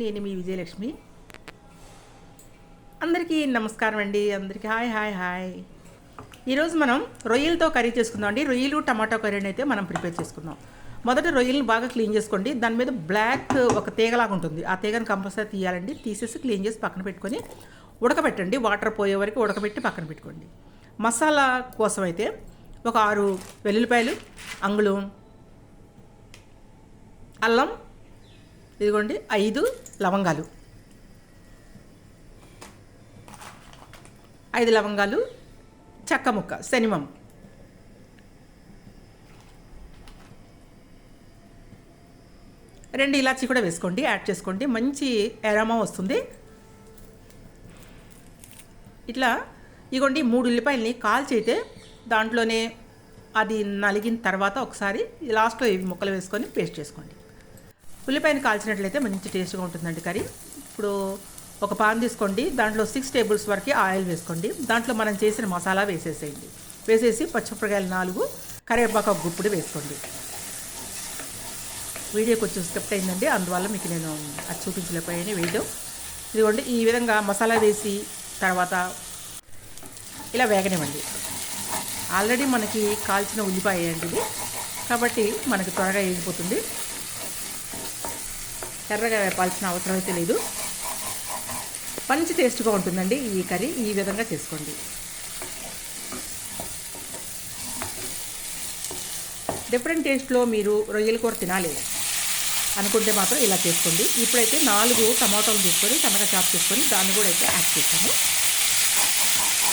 నేను మీ విజయలక్ష్మి. అందరికీ నమస్కారం అండి. అందరికీ హాయ్ హాయ్ హాయ్. ఈరోజు మనం రొయ్యలతో కర్రీ చేసుకుందాం అండి. రొయ్యలు టమాటో కర్రీని అయితే మనం ప్రిపేర్ చేసుకుందాం. మొదట రొయ్యలను బాగా క్లీన్ చేసుకోండి. దాని మీద బ్లాక్ ఒక తీగలాగా ఉంటుంది. ఆ తీగను కంపల్సరీ తీయాలండి. తీసేసి క్లీన్ చేసి పక్కన పెట్టుకొని ఉడకబెట్టండి. వాటర్ పోయే వరకు ఉడకబెట్టి పక్కన పెట్టుకోండి. మసాలా కోసం అయితే ఒక ఆరు వెల్లుల్లిపాయలు అంగుళం అల్లం ఇదిగోండి ఐదు లవంగాలు. ఐదు లవంగాలు చెక్క ముక్క శనిమం. రెండు ఇలాచీ కూడా వేసుకోండి యాడ్ చేసుకోండి. మంచి ఎరామా వస్తుంది. ఇట్లా ఇగోండి మూడు ఉల్లిపాయలని కాల్చైతే దాంట్లోనే అది నలిగిన తర్వాత ఒకసారి లాస్ట్లో ఇవి ముక్కలు వేసుకొని పేస్ట్ చేసుకోండి. ఉల్లిపాయను కాల్చినట్లయితే మంచి టేస్ట్గా ఉంటుందండి కర్రీ. ఇప్పుడు ఒక పాన్ తీసుకోండి దాంట్లో సిక్స్ టేబుల్స్ వరకు ఆయిల్ వేసుకోండి. దాంట్లో మనం చేసిన మసాలా వేసేసేయండి. వేసేసి పచ్చిమిరపకాయలు నాలుగు కరివేపాకు ఒక గుప్పుడు వేసుకోండి. వీడియో కొంచెం స్క్రిప్ట్ అయిందండి అందువల్ల మీకు నేను అది చూపించలేకపోయాను వీడియో. ఇదిగోండి ఈ విధంగా మసాలా వేసి తర్వాత ఇలా వేగనివ్వండి. ఆల్రెడీ మనకి కాల్చిన ఉల్లిపాయ అండి ఇది. కాబట్టి మనకి త్వరగా వేగిపోతుంది. ఎర్రగా వేపాల్సిన అవసరం అయితే లేదు. మంచి టేస్ట్గా ఉంటుందండి ఈ కర్రీ. ఈ విధంగా చేసుకోండి. డిఫరెంట్ టేస్ట్లో మీరు రొయ్యల కూర తినాలి. అనుకుంటే మాత్రం ఇలా చేసుకోండి. ఇప్పుడైతే నాలుగు టమాటోలు తీసుకొని సన్నగా చాప్ చేసుకొని దాన్ని కూడా అయితే యాడ్ చేశాను.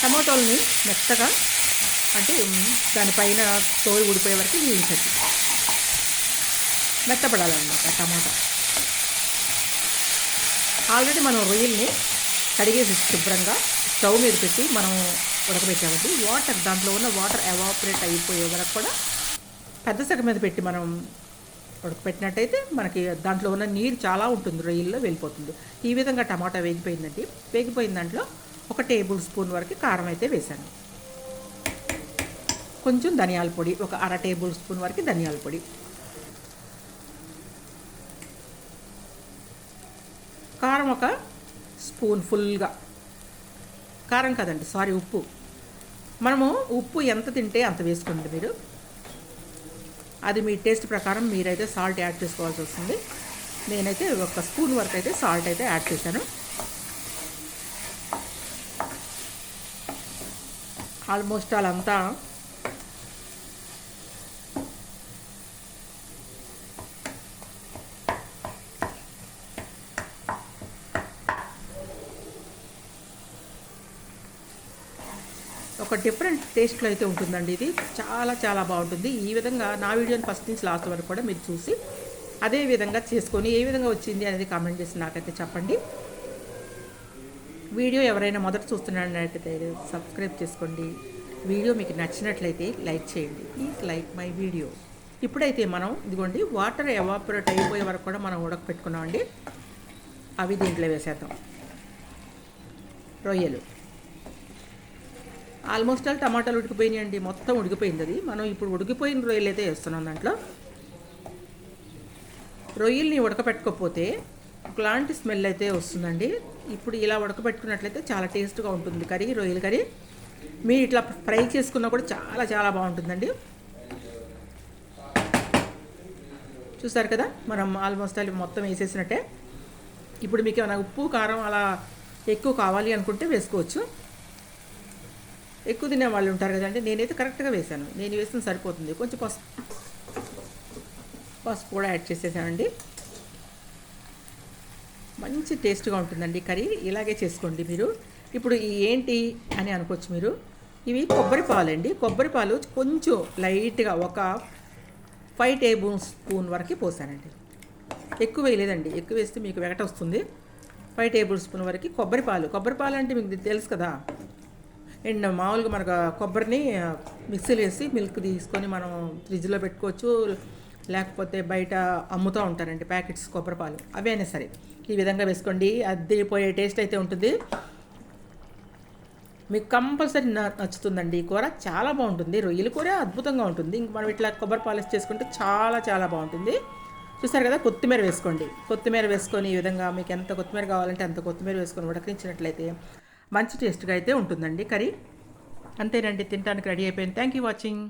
టమాటోల్ని మెత్తగా అంటే దానిపైన తోలు ఊడిపోయే వరకు వేయించండి. మెత్తపడాలన్నమాట టమాటా. ఆల్రెడీ మనం రొయ్యల్ని కడిగేసి శుభ్రంగా స్టవ్ మీద పెట్టి మనం ఉడకబెట్టామండి. వాటర్ దాంట్లో ఉన్న వాటర్ ఎవాపరేట్ అయిపోయే వరకు కూడా పెద్ద సగం మీద పెట్టి మనం ఉడకపెట్టినట్టయితే మనకి దాంట్లో ఉన్న నీరు చాలా ఉంటుంది రొయ్యల్లో వెళ్ళిపోతుంది. ఈ విధంగా టమాటా వేగిపోయిందండి. వేగిపోయిన దాంట్లో ఒక టేబుల్ స్పూన్ వరకు కారం అయితే వేశాను. కొంచెం ధనియాల పొడి ఒక అర టేబుల్ స్పూన్ వరకు ధనియాల పొడి. కారం ఒక స్పూన్ ఫుల్గా. కారం కదండి సారీ ఉప్పు. మనము ఉప్పు ఎంత తింటే అంత వేసుకోండి మీరు. అది మీ టేస్ట్ ప్రకారం మీరైతే సాల్ట్ యాడ్ చేసుకోవాల్సి వస్తుంది. నేనైతే ఒక స్పూన్ వరకు అయితే సాల్ట్ అయితే యాడ్ చేశాను. ఆల్మోస్ట్ అలంతా ఒక డిఫరెంట్ టేస్ట్లో అయితే ఉంటుందండి ఇది. చాలా చాలా బాగుంటుంది. ఈ విధంగా నా వీడియోని ఫస్ట్ నుంచి లాస్ట్ వరకు కూడా మీరు చూసి అదే విధంగా చేసుకొని ఏ విధంగా వచ్చింది అనేది కామెంట్ చేసి నాకైతే చెప్పండి. వీడియో ఎవరైనా మొదట చూస్తున్నట్టయితే సబ్స్క్రైబ్ చేసుకోండి. వీడియో మీకు నచ్చినట్లయితే లైక్ చేయండి. ప్లీజ్ లైక్ మై వీడియో ఇప్పుడైతే మనం ఇదిగోండి వాటర్ ఎవాపరేట్ అయిపోయే వరకు కూడా మనం ఉడకపెట్టుకున్నామండి. అవి దీంట్లో వేసేద్దాం. రొయ్యలు. ఆల్మోస్ట్ ఆల్ టమాటాలు ఉడికిపోయినాయి అండి. మొత్తం ఉడికిపోయింది అది. మనం ఇప్పుడు ఉడికిపోయిన రొయ్యలు అయితే వేస్తున్నాం దాంట్లో. రొయ్యల్ని ఉడకపెట్టుకోకపోతే ఒకలాంటి స్మెల్ అయితే వస్తుందండి. ఇప్పుడు ఇలా ఉడకబెట్టుకున్నట్లయితే చాలా టేస్ట్గా ఉంటుంది కర్రీ రొయ్యల కర్రీ. మీరు ఇట్లా ఫ్రై చేసుకున్నా కూడా చాలా చాలా బాగుంటుందండి. చూసారు కదా? మనం ఆల్మోస్ట్ అలా మొత్తం వేసేసినట్టే. ఇప్పుడు మీకు ఏమైనా ఉప్పు కారం అలా ఎక్కువ కావాలి అనుకుంటే వేసుకోవచ్చు. ఎక్కువ తినే వాళ్ళు ఉంటారు కదండి నేనైతే కరెక్ట్గా వేసాను నేను వేసిన సరిపోతుంది. కొంచెం పసుపు. పసుపు కూడా యాడ్ చేసేసానండి. మంచి టేస్ట్గా ఉంటుందండి కర్రీ. ఇలాగే చేసుకోండి మీరు. ఇప్పుడు ఏంటి అని అనుకోవచ్చు మీరు. ఇవి కొబ్బరి పాలండి. కొబ్బరి పాలు కొంచెం లైట్గా ఒక ఫైవ్ టేబుల్ స్పూన్ వరకు పోసానండి. ఎక్కువ వేయలేదండి. ఎక్కువ వేస్తే మీకు వెగట వస్తుంది. ఫైవ్ టేబుల్ స్పూన్ వరకు కొబ్బరి పాలు. కొబ్బరి పాలు అంటే మీకు తెలుసు కదా. అండ్ మామూలుగా మనకు కొబ్బరిని మిక్సీలో వేసి మిల్క్ తీసుకొని మనం ఫ్రిడ్జ్లో పెట్టుకోవచ్చు. లేకపోతే బయట అమ్ముతూ ఉంటారండి ప్యాకెట్స్ కొబ్బరి పాలు. అవైనా సరే. ఈ విధంగా వేసుకోండి. అద్దిపోయే టేస్ట్ అయితే ఉంటుంది. మీకు కంపల్సరీ నచ్చుతుందండి ఈ కూర. చాలా బాగుంటుంది. రొయ్యల కూర అద్భుతంగా ఉంటుంది. ఇంక మనం ఇట్లా కొబ్బరి పాలిష్ చేసుకుంటే చాలా చాలా బాగుంటుంది. చూసారు కదా కొత్తిమీర వేసుకోండి. కొత్తిమీర వేసుకొని ఈ విధంగా మీకు ఎంత కొత్తిమీర కావాలంటే అంత కొత్తిమీర వేసుకొని ఉడకించినట్లయితే మంచి టేస్ట్గా అయితే ఉంటుందండి కర్రీ. అంతేనండి తినడానికి రెడీ అయిపోయింది. Thank you watching.